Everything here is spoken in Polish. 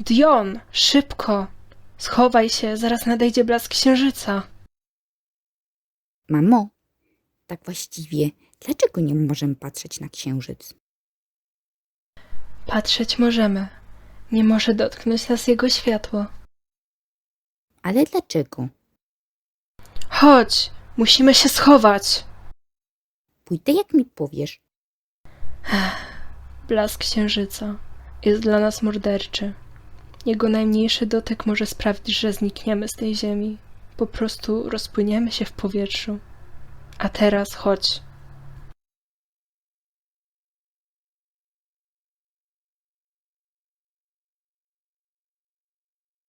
Dion, szybko! Schowaj się, zaraz nadejdzie blask księżyca. Mamo, tak właściwie, dlaczego nie możemy patrzeć na księżyc? Patrzeć możemy. Nie może dotknąć nas jego światło. Ale dlaczego? Chodź, musimy się schować. Pójdę jak mi powiesz. Blask księżyca jest dla nas morderczy. Jego najmniejszy dotyk może sprawić, że znikniemy z tej ziemi. Po prostu rozpłyniemy się w powietrzu. A teraz chodź.